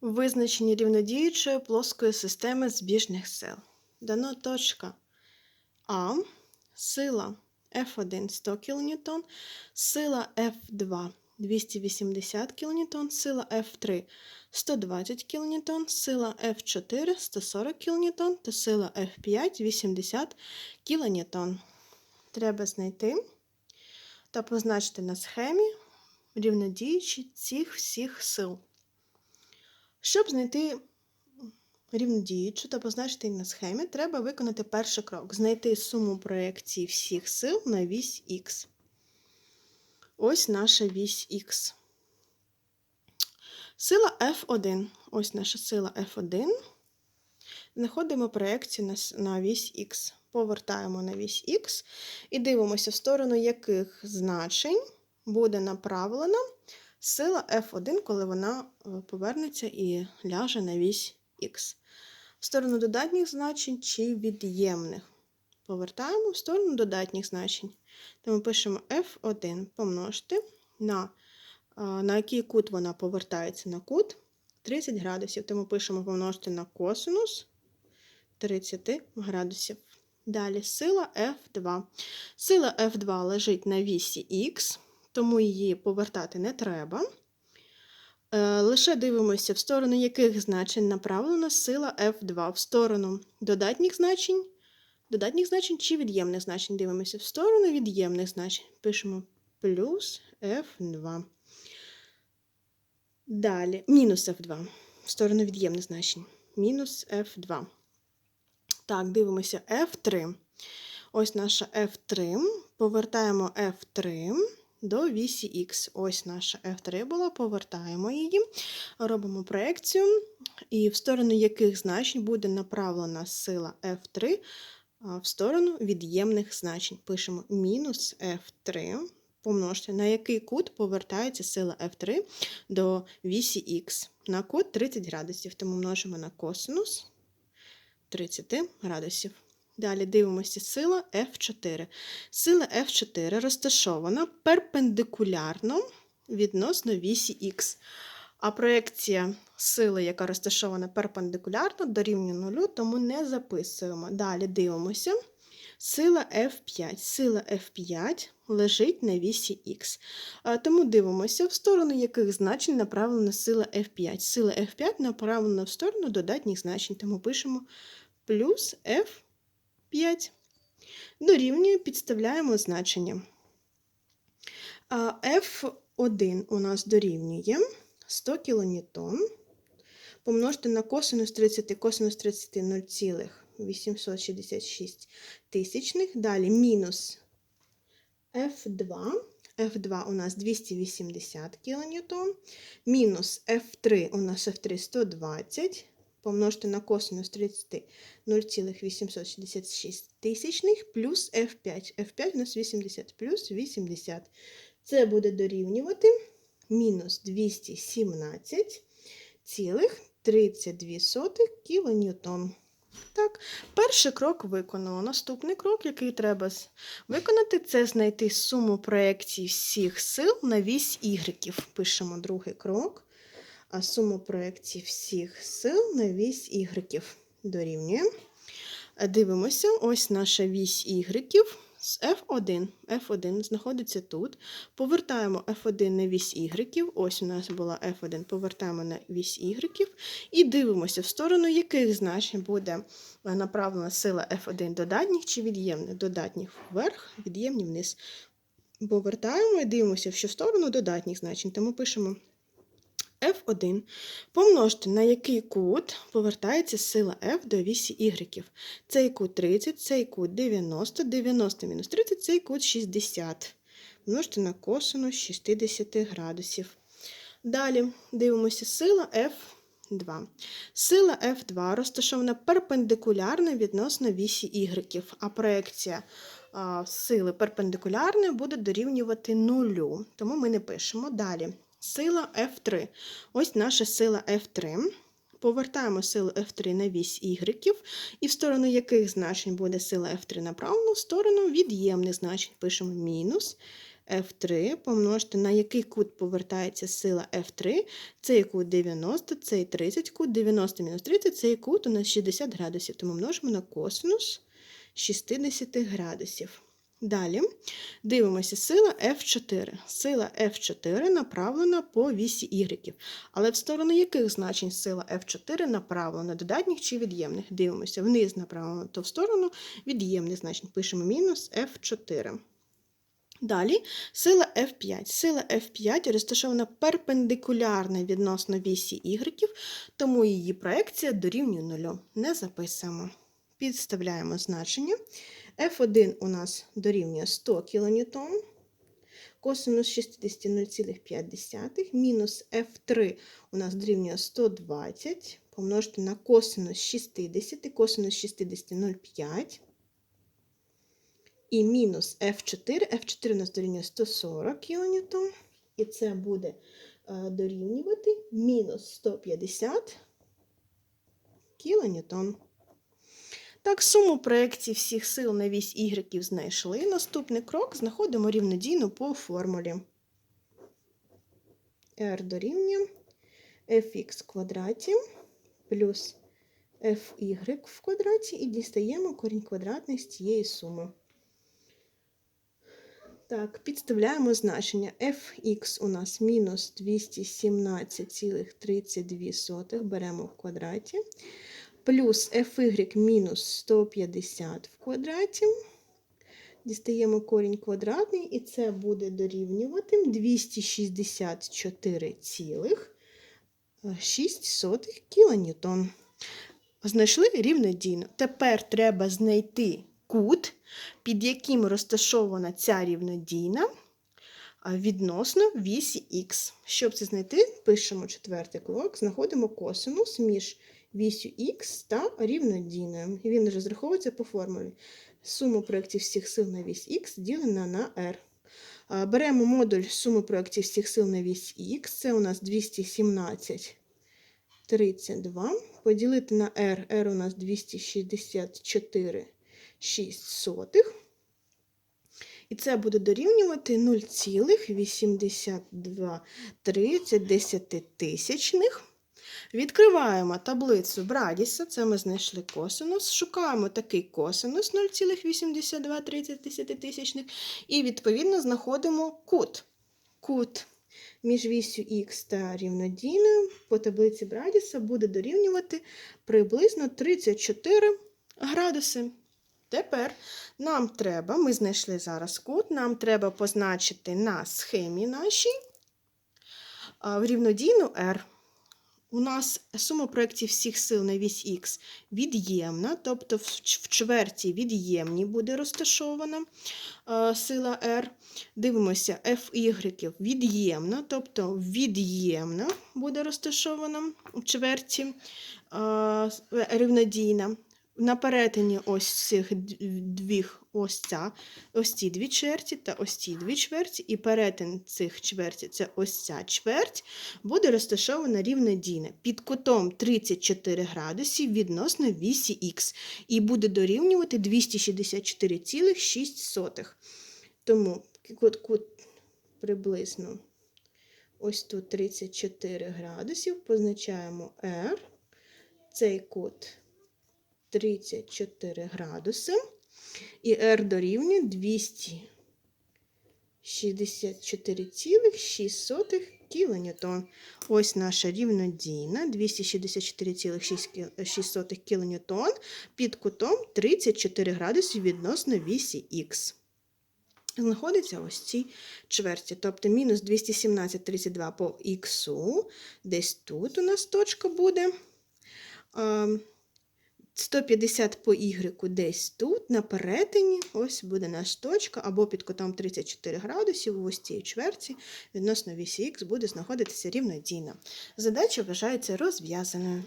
Визначення рівнодіючої плоскої системи збіжних сил. Дано точка А, сила F1 100 кН, сила F2 280 кН, сила F3 120 кН, сила F4 140 кН та сила F5 80 кН. Треба знайти та позначити на схемі рівнодіючі цих всіх сил. Щоб знайти рівнодіючу та позначити її на схемі, треба виконати перший крок: знайти суму проєкцій всіх сил на вісь Х. Ось наша вісь Х. Сила F1. Ось наша сила F1. Знаходимо проєкцію на, вісь Х. Повертаємо на вісь Х і дивимося, в сторону яких значень буде направлена сила F1, коли вона е, повернеться і ляже на вісь Х. В сторону додатніх значень чи від'ємних. Повертаємо в сторону додатніх значень. То ми пишемо F1 помножити на, е, на який кут вона повертається на кут 30 градусів. Тому пишемо помножити на косинус 30 градусів. Далі сила F2. Сила F2 лежить на вісі Х, тому її повертати не треба. Е, Лише дивимося, в сторону яких значень направлена сила F2. В сторону додатніх значень, додатніх значень чи від'ємних значень. Дивимося в сторону від'ємних значень. Пишемо плюс F2. Далі мінус F2. В сторону від'ємних значень. Мінус F2. Так, дивимося F3. Ось наша F3. Повертаємо F3 до вісі Х. Ось наша F3 була, повертаємо її, робимо проекцію, і в сторону яких значень буде направлена сила F3 в сторону від'ємних значень. Пишемо мінус F3. Помножте, на який кут повертається сила F3 до вісі Х. На кут 30 градусів, тому множимо на косинус 30 градусів. Далі дивимося сила F4. Сила F4 розташована перпендикулярно відносно вісі Х. А проекція сили, яка розташована перпендикулярно, дорівнює нулю, тому не записуємо. Далі дивимося. Сила F5. Сила F5 лежить на вісі Х. Тому дивимося, в сторону яких значень направлена сила F5. Сила F5 направлена в сторону додатніх значень, тому пишемо плюс F5. Дорівнює, підставляємо значення. F1 у нас дорівнює 100 кН. Помножити на косинус 30, косинус 30 0,866 тисячних. Далі мінус F2. F2 у нас 280 кН. Мінус F3 у нас F3 120 помножити на косинус 30 0,866 тисячних плюс F5. F5 у нас 80 плюс 80. Це буде дорівнювати мінус 217,32 кН. Так, перший крок виконано. Наступний крок, який треба виконати, це знайти суму проєкцій всіх сил на вісь Y. Пишемо другий крок а суму проєкцій всіх сил на вісь Y дорівнює. Е, Дивимося, ось наша вісь Y з F1. F1 знаходиться тут. Повертаємо F1 на вісь Y. Ось у нас була F1, повертаємо на вісь Y. І дивимося, в сторону яких значень буде е, направлена сила F1 додатніх чи від'ємних. Додатніх вверх, від'ємні вниз. Повертаємо і дивимося, в що сторону додатніх значень. Тому пишемо F1 помножте на який кут повертається сила F до вісі Y. Цей кут 30, цей кут 90, 90 мінус 30, цей кут 60. Множте на косинус 60 градусів. Далі дивимося сила F2. Сила F2 розташована перпендикулярно відносно вісі Y, а проекція а, сили перпендикулярної буде дорівнювати нулю. Тому ми не пишемо. Далі. Сила F3. Ось наша сила F3. Повертаємо силу F3 на вісь Y, і в сторону яких значень буде сила F3 направлена, в сторону від'ємних значень пишемо мінус F3 помножити на який кут повертається сила F3. Цей кут 90, цей 30 кут, 90 мінус 30, цей кут у нас 60 градусів. Тому множимо на косинус 60 градусів. Далі дивимося сила F4. Сила F4 направлена по вісі Y. Але в сторону яких значень сила F4 направлена, додатніх чи від'ємних? Дивимося, вниз направлено, то в сторону від'ємних значень. Пишемо мінус F4. Далі сила F5. Сила F5 розташована перпендикулярно відносно вісі Y, тому її проекція дорівнює нулю. Не записуємо. Підставляємо значення. F1 у нас дорівнює 100 кН, косинус 60 0,5, мінус F3 у нас дорівнює 120, помножити на косинус 60, косинус 60 0,5. І мінус F4, F4 у нас дорівнює 140 кН, і це буде е, дорівнювати мінус 150 кН. Так, суму проєкцій всіх сил на вісь Y знайшли. Наступний крок знаходимо рівнодійну по формулі. R дорівнює fx в квадраті плюс fy в квадраті і дістаємо корінь квадратний з цієї суми. Так, підставляємо значення fx у нас мінус 217,32 беремо в квадраті плюс fy мінус 150 в квадраті. Дістаємо корінь квадратний, і це буде дорівнювати 264,6 кН. Знайшли рівнодійно. Тепер треба знайти кут, під яким розташована ця рівнодійна відносно вісі х. Щоб це знайти, пишемо четвертий крок, знаходимо косинус між вісю х та рівнодійною. Він розраховується по формулі. Суму проєктів всіх сил на вісь х ділена на r. Беремо модуль суми проєктів всіх сил на вісь х, це у нас 217 32. Поділити на r, r у нас 264 6 сотих. І це буде дорівнювати 0,82 десятитисячних. Відкриваємо таблицю Брадіса, це ми знайшли косинус. Шукаємо такий косинус 0,82. І, відповідно, знаходимо кут. Кут між вісю х та рівнодійною по таблиці Брадіса буде дорівнювати приблизно 34 градуси. Тепер нам треба, ми знайшли зараз кут, нам треба позначити на схемі нашій рівнодійну R. У нас сума проєктів всіх сил на вісь Х від'ємна, тобто в чверті від'ємні буде розташована сила R. Дивимося, Fy від'ємна, тобто від'ємна буде розташована в чверті рівнодійна на перетині ось цих двіх ось ця, ось ці дві чверті та ось ці дві чверті, і перетин цих чверті це ось ця чверть, буде розташована рівнодійна під кутом 34 градусів відносно вісі х, і буде дорівнювати 264,6. Тому кут, кут приблизно ось тут 34 градусів, позначаємо R, цей кут 34 градуси. І R дорівнює 264,6 кН. Ось наша рівнодійна 264,6 кН під кутом 34 градуси відносно вісі Х. Знаходиться ось ці чверті, тобто мінус 217,32 по х, десь тут у нас точка буде. 150 по Y десь тут, на перетині, ось буде наша точка, або під кутом 34 градусів, ось цій чверті, відносно вісі Х буде знаходитися рівнодійно. Задача вважається розв'язаною.